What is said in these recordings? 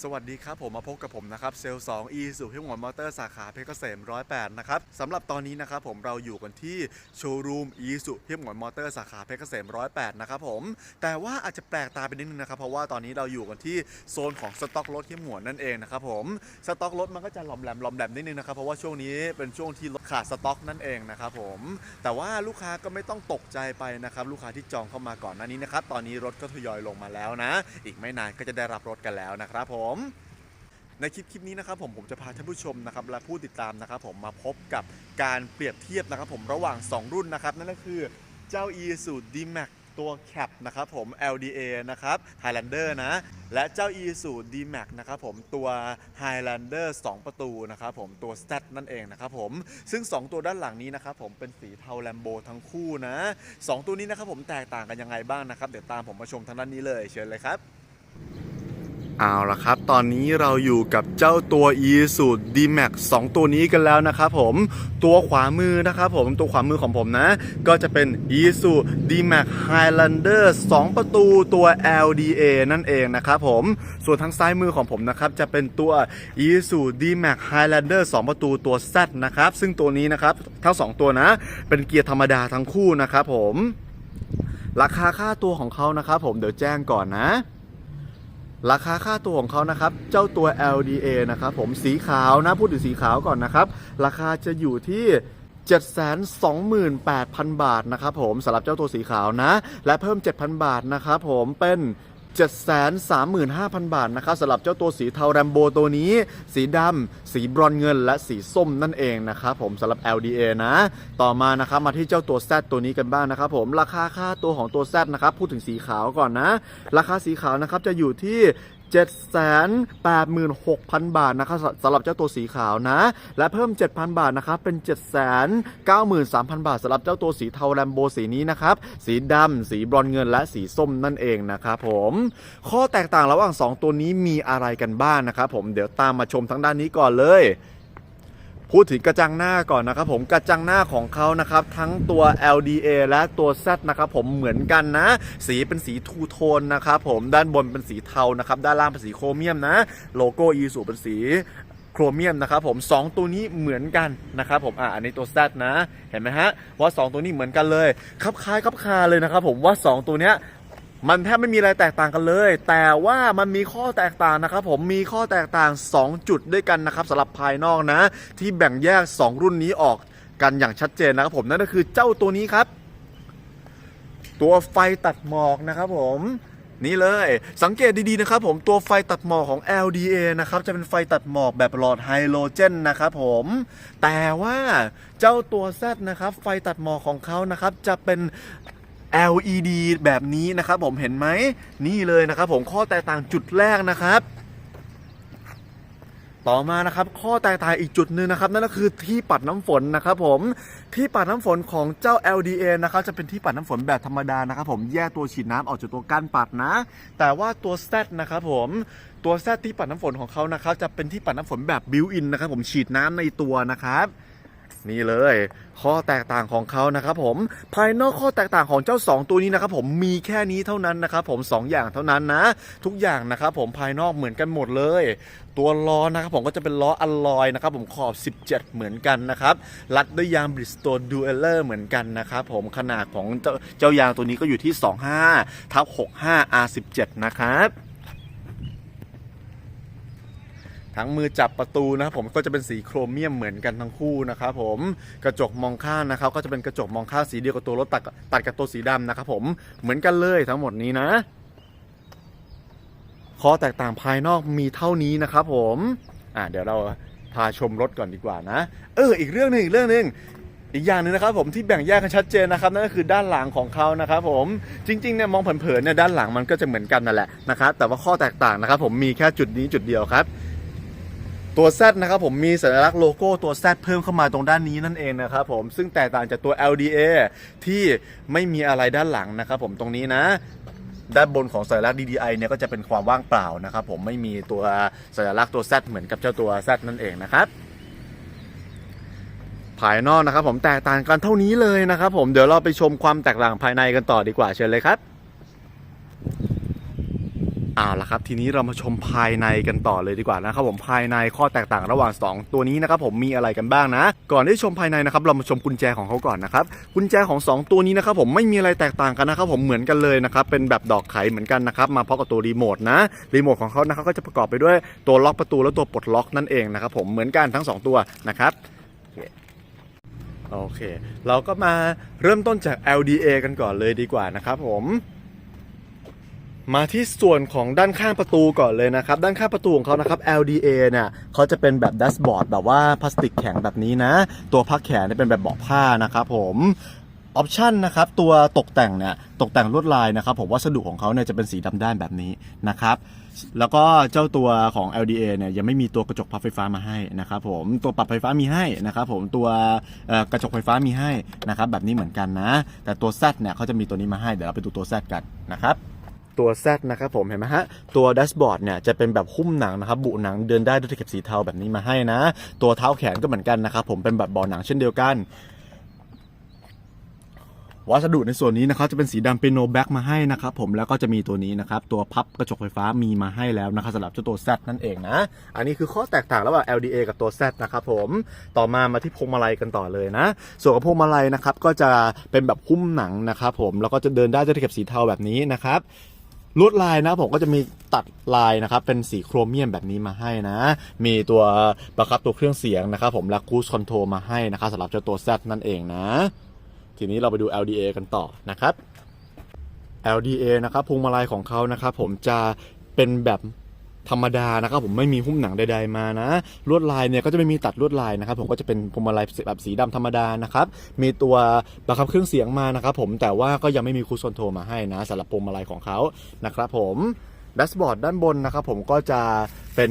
สวัสดีครับผมมาพบกับผมนะครับเซลล์2 e สู่ที่หมวนมอเตอร์สาขาเพชรเกษม108นะครับสำหรับตอนนี้นะครับผมเราอยู่กันที่โชว์รูม e สู่ที่หมวนมอเตอร์สาขาเพชรเกษม108นะครับผมแต่ว่าอาจจะแปลกตาไปนิดนึงนะครับเพราะว่าตอนนี้เราอยู่กันที่โซนของสต็อกรถที่หมวนนั่นเองนะครับผมสต็อกรถมันก็จะหลอมแหลมหลอมแหลมนิดนึงนะครับเพราะว่าช่วงนี้เป็นช่วงที่รถขาดสต็อกนั่นเองนะครับผมแต่ว่าลูกค้าก็ไม่ต้องตกใจไปนะครับลูกค้าที่จองเข้ามาก่อนหน้านี้นะครับตอนนี้รถก็ทยอยลงมาแล้วนะ อีกไม่นานก็จะได้รับรถกันแล้วนะครับผมในคลิปคลิปนี้นะครับผมผมจะพาท่านผู้ชมนะครับและผู้ติดตามนะครับผมมาพบกับการเปรียบเทียบนะครับผมระหว่าง 2 รุ่นนะครับนั่นก็คือเจ้า e s u D-Max ตัว Cap นะครับผม LDA นะครับ Highlander นะ และเจ้า e s u D-Max นะครับผมตัว Highlander 2 ประตูนะครับผมตัว Stat นั่นเองนะครับผมซึ่ง 2 ตัวด้านหลังนี้นะครับผมเป็นสีเทาแลมโบทั้งคู่นะ 2 ตัวนี้นะครับผมแตกต่างกันยังไงบ้างนะครับ เดี๋ยวตามผมมาชมทางด้านนี้เลยเชิญเลยครับ เอาละครับ ตอนนี้เราอยู่กับเจ้าตัว e s u D-Max 2 ตัวนี้กันแล้วนะครับผมตัวขวามือนะครับผมตัวขวามือของผมนะ ก็จะเป็น e s u D-Max Highlander 2 ประตูตัว LDA นั่นเองนะครับผมส่วนทางซ้ายมือของผมนะครับจะเป็นตัว e s u D-Max Highlander 2 ประตูตัว Z นะครับซึ่งตัวนี้นะครับทั้ง 2 ตัวนะ เป็นเกียร์ธรรมดาทั้งคู่นะครับผม ราคาค่าตัวของเขานะครับผมเดี๋ยวแจ้งก่อนนะ ราคาค่าตัวของเขานะครับ เจ้าตัว LDA นะครับผมสีขาวนะ พูดถึงสีขาวก่อนนะครับ ราคาจะอยู่ที่728,000 บาทนะครับผมสำหรับเจ้าตัวสีขาวนะ และเพิ่ม 7,000 บาทนะครับผมเป็น 735,000 บาทนะครับสำหรับเจ้าตัวสีเทาแรมโบตัวนี้ สีดำสีบรอนเงิน และสีส้มนั่นเองนะครับผมสำหรับ LDA นะ ต่อมานะครับมาที่เจ้าตัว Z ตัวนี้กันบ้างนะครับผมราคาค่าตัวของตัว Z นะครับพูดถึงสีขาวก่อนนะ ราคาสีขาวนะครับจะอยู่ที่ 786,000 บาทนะครับสำหรับเจ้าตัวสีขาวนะ และเพิ่ม 7,000 บาทนะครับเป็น 793,000 บาทสำหรับเจ้าตัวสีเทาแลมโบสีนี้นะครับ สีดำสีบรอนเงินและสีส้มนั่นเองนะครับผม ข้อแตกต่างระหว่าง 2 ตัวนี้มีอะไรกันบ้างนะครับผมเดี๋ยวตามมาชมทั้งด้านนี้ก่อนเลย พูดถึงกระจังหน้าก่อนนะครับผมกระจังหน้าของเขานะครับทั้งตัว LDA และตัว Z นะครับผมเหมือนกันนะ สีเป็นสีทูโทนนะครับผมด้านบนเป็นสีเทานะครับด้านล่างเป็นสีโครเมียมนะ โลโก้อีสูเป็นสีโครเมียมนะครับผมสองตัวนี้เหมือนกันนะครับผมอะอันนี้ตัว Z นะ เห็นไหมฮะ ว่าสองตัวนี้เหมือนกันเลยคับคล้ายคับคาเลยนะครับผมว่าสองตัวเนี้ย มันแทบไม่มีอะไรแตกต่างกันเลย แต่ว่ามันมีข้อแตกต่างนะครับผมมีข้อแตกต่าง 2 จุดด้วยกันนะครับสำหรับภายนอกนะ ที่แบ่งแยก 2 รุ่นนี้ออกกันอย่างชัดเจนนะครับผมนั่นก็คือเจ้าตัวนี้ครับ ตัวไฟตัดหมอกนะครับผมนี่เลยสังเกตดีๆนะครับผมตัวไฟตัดหมอกของ LDA นะครับจะเป็นไฟตัดหมอกแบบหลอดไฮโลเจนนะครับผมแต่ว่าเจ้าตัว Z นะครับไฟตัดหมอกของเขานะครับจะเป็น LED แบบนี้นะครับผมเห็นไหมนี่เลยนะครับผมข้อแตกต่างจุดแรกนะครับ ต่อมานะครับ ข้อแตกต่างอีกจุดหนึ่งนะครับ นั่นก็คือที่ปัดน้ำฝนนะครับผมที่ปัดน้ำฝนของเจ้า LDA นะครับจะเป็นที่ปัดน้ำฝนแบบธรรมดานะครับผมแยกตัวฉีดน้ำออกจากตัวก้านปัดนะ แต่ว่าตัว Z นะครับผมตัว Z ที่ปัดน้ำฝนของเขานะครับจะเป็นที่ปัดน้ำฝนแบบบิวอินนะครับผมฉีดน้ำในตัวนะครับ นี่เลย ข้อแตกต่างของเขานะครับผมภายนอกข้อแตกต่างของเจ้า 2 ตัวนี้นะครับผมมีแค่นี้เท่านั้นนะครับผม 2 อย่างเท่านั้นนะ ทุกอย่างนะครับผมภายนอกเหมือนกันหมดเลย ตัวล้อนะครับผมก็จะเป็นล้ออัลลอยนะครับผมขอบ 17 เหมือนกันนะครับรัดด้วยยางบริสโตนดูเอลเลอร์เหมือนกันนะครับผมขนาดของเจ้าจายางตัวนี้ก็อยู่ที่ 25ทับ65 R17 นะครับ ทั้งมือจับประตูนะครับผมก็จะเป็นสีโครเมียมเหมือนกันทั้งคู่นะครับผมกระจกมองข้างนะครับก็จะเป็นกระจกมองข้างสีเดียวกับตัวรถตัดตัดกับตัวสีดำนะครับผมเหมือนกันเลยทั้งหมดนี้นะข้อแตกต่างภายนอกมีเท่านี้นะครับผมอ่าเดี๋ยวเราพาชมรถก่อนดีกว่านะ เออ อีกเรื่องหนึ่งอีกเรื่องหนึ่งอีกอย่างหนึ่งนะครับผมที่แบ่งแยกกันชัดเจนนะครับนั่นก็คือด้านหลังของเขานะครับผมจริงๆเนี่ยมองเผินๆเนี่ยด้านหลังมันก็จะเหมือนกันนั่นแหละนะครับแต่ว่าข้อแตกต่างนะครับผมมีแค่จุดนี้จุดเดียวครับ ตัว Z นะครับผมมีสัญลักษณ์โลโก้ตัว Z เพิ่มเข้ามาตรงด้านนี้นั่นเองนะครับผมซึ่งแตกต่างจากตัว LDA ที่ไม่มีอะไรด้านหลังนะครับผมตรงนี้นะด้านบนของสัญลักษณ์ DDI เนี่ยก็จะเป็นความว่างเปล่านะครับผมไม่มีตัวสัญลักษณ์ตัว Z เหมือนกับเจ้าตัว Z นั่นเองนะครับภายนอกนะครับผมแตกต่างกันเท่านี้เลยนะครับผมเดี๋ยวเราไปชมความแตกต่างภายในกันต่อดีกว่าเชิญเลยครับ เอาละครับทีนี้เรามาชมภายในกันต่อเลยดีกว่านะครับผมภายในข้อแตกต่างระหว่าง 2 ตัวนี้นะครับผมมีอะไรกันบ้างนะ ก่อนที่ชมภายในนะครับเรามาชมกุญแจของเขาก่อนนะครับกุญแจของ 2 ตัวนี้นะครับผมไม่มีอะไรแตกต่างกันนะครับผมเหมือนกันเลยนะครับเป็นแบบดอกไขเหมือนกันนะครับมาพร้อมกับตัวรีโมทนะรีโมทของเขานะครับก็จะประกอบไปด้วยตัวล็อกประตูและตัวปลดล็อกนั่นเองนะครับผมเหมือนกันทั้ง 2 ตัวนะครับโอเค เราก็มาเริ่มต้นจาก LDA กันก่อนเลยดีกว่านะครับผม มาที่ส่วนของด้านข้างประตูก่อนเลยนะครับ ด้านข้างประตูของเขานะครับ LDA เนี่ยเขาจะเป็นแบบดัสบอร์ดแบบว่าพลาสติกแข็งแบบนี้นะ ตัวพักแขนเนี่ยเป็นแบบเบาะผ้านะครับผมออปชันนะครับตัวตกแต่งเนี่ยตกแต่งลวดลายนะครับผมวัสดุของเขาเนี่ยจะเป็นสีดำด้านแบบนี้นะครับ แล้วก็เจ้าตัวของ LDA เนี่ยยังไม่มีตัวกระจกพับไฟฟ้ามาให้นะครับผมตัวปรับไฟฟ้ามีให้นะครับผมตัวกระจกไฟฟ้ามีให้นะครับแบบนี้เหมือนกันนะ แต่ตัว Z เนี่ยเขาจะมีตัวนี้มาให้เดี๋ยวเราไปดูตัว Z กันนะครับ ตัว Z นะครับผมเห็นไหมฮะ ตัวแดชบอร์ดเนี่ยจะเป็นแบบหุ้มหนังนะครับ บุหนังเดินได้ด้วยตะเข็บสีเทาแบบนี้มาให้นะ ตัวเท้าแขนก็เหมือนกันนะครับผมเป็นแบบเบาหนังเช่นเดียวกันวัสดุในส่วนนี้นะครับจะเป็นสีดำเป็นโนแบ็กมาให้นะครับผมแล้วก็จะมีตัวนี้นะครับ ตัวพับกระจกไฟฟ้ามีมาให้แล้วนะครับสำหรับเจ้าตัว Z นั่นเองนะ อันนี้คือข้อแตกต่างระหว่าง LDA กับตัว Z นะครับผมต่อมามาที่พวงมาลัยกันต่อเลยนะ ส่วนของพวงมาลัยนะครับก็จะเป็นแบบหุ้มหนังนะครับผมแล้วก็จะเดินได้ด้วยตะเข็บสีเทาแบบนี้นะครับ ลวดลายนะผมก็จะมีตัดลายนะครับเป็นสีโครเมียมแบบนี้มาให้นะ มีตัวประคับตัวเครื่องเสียงนะครับผมและคูสคอนโทรมาให้นะครับสำหรับเจ้าตัว Z นั่นเองนะ ทีนี้เราไปดู LDA กันต่อนะครับ LDA นะครับพวงมาลัยของเขานะครับผมจะเป็นแบบ ธรรมดานะครับผมไม่มีหุ้มหนังใดๆมานะลวดลายเนี่ยก็จะไม่มีตัดลวดลายนะครับผมก็จะเป็นพวงมาลัยแบบสีดำธรรมดานะครับมีตัวประคับเครื่องเสียงมานะครับผมแต่ว่าก็ยังไม่มีคูสคอนโทมาให้นะสำหรับพวงมาลัยของเขานะครับผมดัสบอร์ดด้านบนนะครับผมก็จะเป็น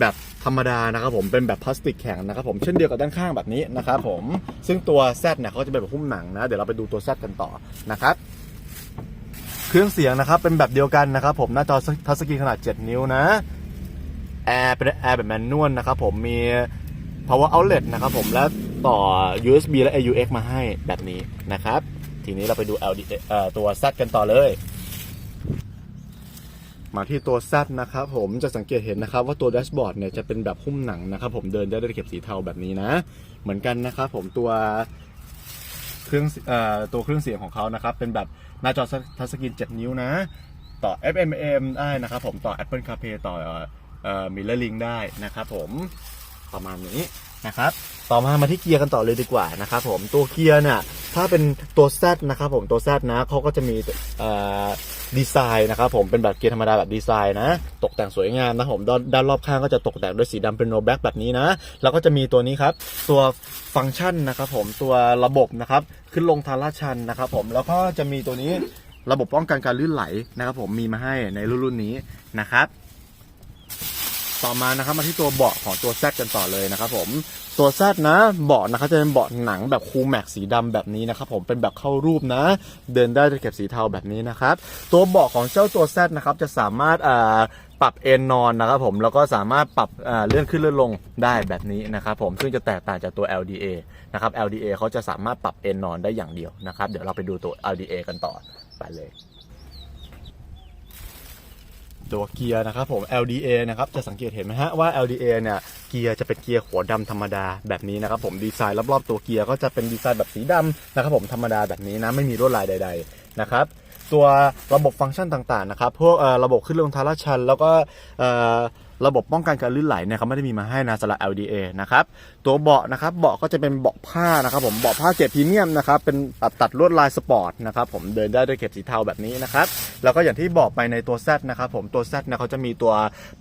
แบบธรรมดานะครับผมเป็นแบบพลาสติกแข็งนะครับผมเช่นเดียวกับด้านข้างแบบนี้นะครับผมซึ่งตัว Z เนี่ยเขาจะเป็นแบบหุ้มหนังนะ เดี๋ยวเราไปดูตัว Z กันต่อนะครับ เครื่องเสียงนะครับเป็นแบบเดียวกันนะครับผมหน้าจอทัชสกรีนขนาด 7 นิ้วนะแอร์เป็นแอร์แบบแมนนวลนะครับผมมี power outlet นะครับผมและต่อ USB และ AUX มาให้แบบนี้นะครับ ทีนี้เราไปดู LD ตัว Z กันต่อเลย มาที่ตัว Z นะครับผมจะสังเกตเห็นนะครับ ว่าตัวแดชบอร์ดเนี่ยจะเป็นแบบหุ้มหนังนะครับผมเดินได้ด้วยเข็บสีเทาแบบนี้นะ เหมือนกันนะครับผมตัวเครื่องอตัวเครื่องเสียงของเขานะครับ เป็นแบบ หน้าจอทัชสกรีน 7 นิ้วนะ ต่อ FM AM ได้นะครับผม ต่อ Apple CarPlay ต่อเอ่อ Mirror Link ได้นะครับผม ประมาณนี้ นะครับ ต่อมามาที่เกียร์กันต่อเลยดีกว่านะครับผมตัวเกียร์เนี่ยถ้าเป็นตัว Z นะครับผมตัว Z นะเขาก็จะมีดีไซน์นะครับผมเป็นแบบเกียร์ธรรมดาแบบดีไซน์นะ ตกแต่งสวยงามนะครับผมด้านด้านรอบข้างก็จะตกแต่งด้วยสีดำเป็นโนแบ็กแบบนี้นะ แล้วก็จะมีตัวนี้ครับ ตัวฟังก์ชันนะครับผมตัวระบบนะครับขึ้นลงทางลาดชันนะครับผมแล้วก็จะมีตัวนี้ระบบป้องกันการลื่นไหลนะครับผมมีมาให้ในรุ่นนี้นะครับ ต่อมานะครับมาที่ตัวเบาะของตัว Z กันต่อเลยนะครับผมตัว Z นะเบาะนะครับจะเป็นเบาะหนังแบบคูลแม็กสีดำแบบนี้นะครับผมเป็นแบบเข้ารูปนะ เดินได้ตะเข็บสีเทาแบบนี้นะครับตัวเบาะของเจ้าตัว Z นะครับจะสามารถอ่าปรับเอนนอนนะครับผมแล้วก็สามารถปรับเลื่อนขึ้นเลื่อนลงได้แบบนี้นะครับผมซึ่งจะแตกต่างจากตัว LDA นะครับ LDA เขาจะสามารถปรับเอนนอนได้อย่างเดียวนะครับเดี๋ยวเราไปดูตัว LDA กันต่อไปเลย ตัวเกียร์นะครับผม LDA นะครับจะสังเกตเห็นไหมฮะว่า LDA เนี่ยเกียร์จะเป็นเกียร์หัวดำธรรมดาแบบนี้นะครับผมดีไซน์รอบๆตัวเกียร์ก็จะเป็นดีไซน์แบบสีดำนะครับผมธรรมดาแบบนี้นะไม่มีลวดลายใด ๆ นะครับตัวระบบฟังก์ชันต่างๆนะครับพวกระบบขึ้นลงทาราชัน แล้วก็ ระบบป้องกันการลื่นไหลเนี่ยเขาไม่ได้มีมาให้นะสำหรับ LDA นะครับตัวเบาะนะครับเบาะก็จะเป็นเบาะผ้านะครับผมเบาะผ้าเกรดพรีเมียมนะครับเป็นตัดตัดลวดลายสปอร์ตนะครับผมเดินได้ด้วยเข็บสีเทาแบบนี้นะครับแล้วก็อย่างที่บอกไปในตัว Z นะครับผมตัว Z เนี่ยเขาจะมีตัว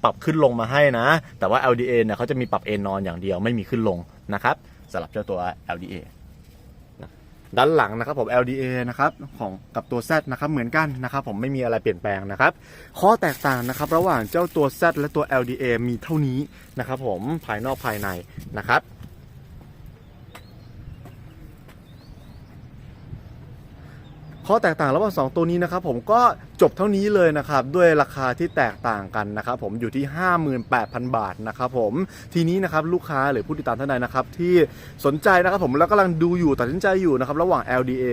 ปรับขึ้นลงมาให้นะ แต่ว่า LDA เนี่ยเขาจะมีปรับเอนนอนอย่างเดียวไม่มีขึ้นลงนะครับสำหรับเจ้าตัว LDA ด้านหลังนะครับผม LDA นะครับของกับตัว Z นะครับเหมือนกันนะครับผมไม่มีอะไรเปลี่ยนแปลงนะครับข้อแตกต่างนะครับระหว่างเจ้าตัว Z และตัว LDA มีเท่านี้นะครับผมภายนอกภายในนะครับ ข้อแตกต่างระหว่างสองตัวนี้นะครับผมก็จบเท่านี้เลยนะครับด้วยราคาที่แตกต่างกันนะครับผมอยู่ที่ 58,000 บาทนะครับผมทีนี้นะครับลูกค้าหรือผู้ติดตามท่านใดนะครับที่สนใจนะครับผมแล้วกำลังดูอยู่ตัดสินใจอยู่นะครับระหว่าง LDA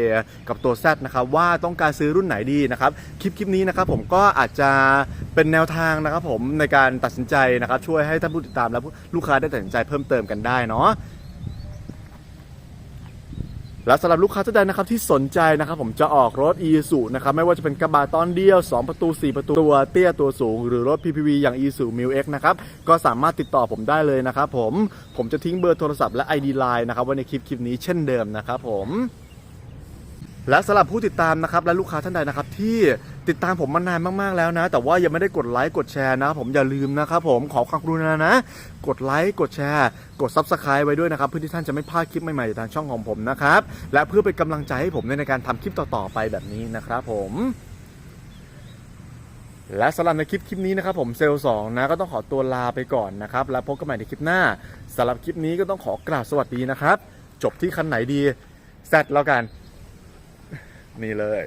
กับตัว Z นะครับว่าต้องการซื้อรุ่นไหนดีนะครับคลิปคลิปนี้นะครับผมก็อาจจะเป็นแนวทางนะครับผมในการตัดสินใจนะครับช่วยให้ท่านผู้ติดตามและลูกค้าได้ตัดสินใจเพิ่มเติมกันได้เนาะ และสำหรับลูกค้าท่านใดนะครับที่สนใจนะครับผมจะออกรถ e ีซูนะครับไม่ว่าจะเป็นกระบะตอนเดียว 2 ประตู 4 ประตูตัวเตี้ยตัวสูง หรือรถ PPV อย่าง e ีซู m ิ x นะครับก็สามารถติดต่อผมได้เลยนะครับผมผมจะทิ้งเบอร์โทรศัพท์และ ID Line นะครับไว้ในคลิปคลิปนี้เช่นเดิมนะครับผมและสำหรับผู้ติดตามนะครับและลูกค้าท่านใดนะครับที่ ติดตามผมมานานมาก ๆ แล้วนะ แต่ว่ายังไม่ได้กดไลค์กดแชร์นะ ผมอย่าลืมนะครับผมขอความกรุณานะ กดไลค์กดแชร์ กด Subscribe ไว้ด้วยนะครับเพื่อที่ท่านจะไม่พลาดคลิปใหม่ๆจากทางช่องของผมนะครับและเพื่อเป็นกำลังใจให้ผมในการทำคลิปต่อๆไปแบบนี้นะครับผมและสำหรับในคลิปคลิปนี้นะครับผมเซลล์สองนะก็ต้องขอตัวลาไปก่อนนะครับ แล้วพบกันใหม่ในคลิปหน้าสำหรับคลิปนี้ก็ต้องขอกราบสวัสดีนะครับ จบที่คันไหนดีแซดแล้วกัน นี่เลย